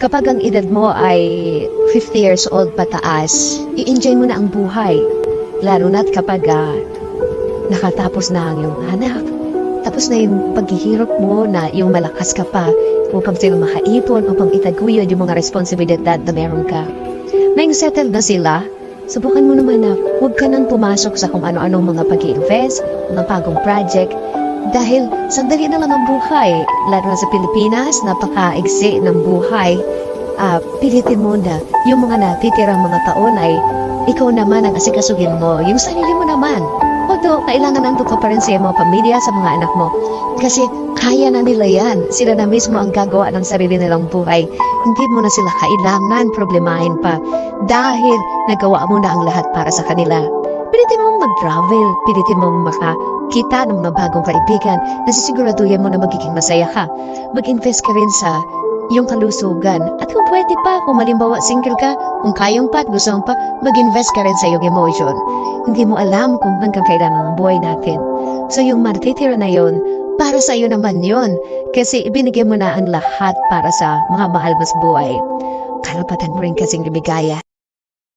Kapag ang edad mo ay 50 years old pataas, i-enjoy mo na ang buhay. Lalo na't kapag ah, nakatapos na ang iyong anak, tapos na yung paghihirap mo na yung malakas ka pa upang sila makaipon, upang itaguyod yung mga responsibilidad na meron ka. Nang settled na sila, subukan mo naman na huwag ka nang pumasok sa kung ano-anong mga pag invest mga bagong project, dahil sandali na lang ang buhay, lalo na sa Pilipinas, napaka-igsi ng buhay. Ah, pilitin mo na yung mga natitirang mga taon ay ikaw naman ang asikasuhin mo, yung sarili mo naman. Although, kailangan nandun ka pa rin sa mga pamilya, sa mga anak mo. Kasi kaya na nila yan. Sila na mismo ang gagawa ng sarili nilang buhay. Hindi mo na sila kailangan problemahin pa dahil nagawa mo na ang lahat para sa kanila. Pilitin mong mag-travel, pilitin mong makakita ng mga bagong kaibigan na sisiguraduhin mo na magiging masaya ka. Mag-invest ka rin sa iyong kalusugan. At kung pwede pa, kung malimbawa single ka, kung kayong pa at gusto pa, mag-invest ka rin sa iyong emotion. Hindi mo alam kung hanggang kailan ang buhay natin. So yung matitira na yon, para sa iyo naman yon. Kasi ibinigay mo na ang lahat para sa mga mahal mo sa buhay. Karapatan mo rin kasing lumigaya.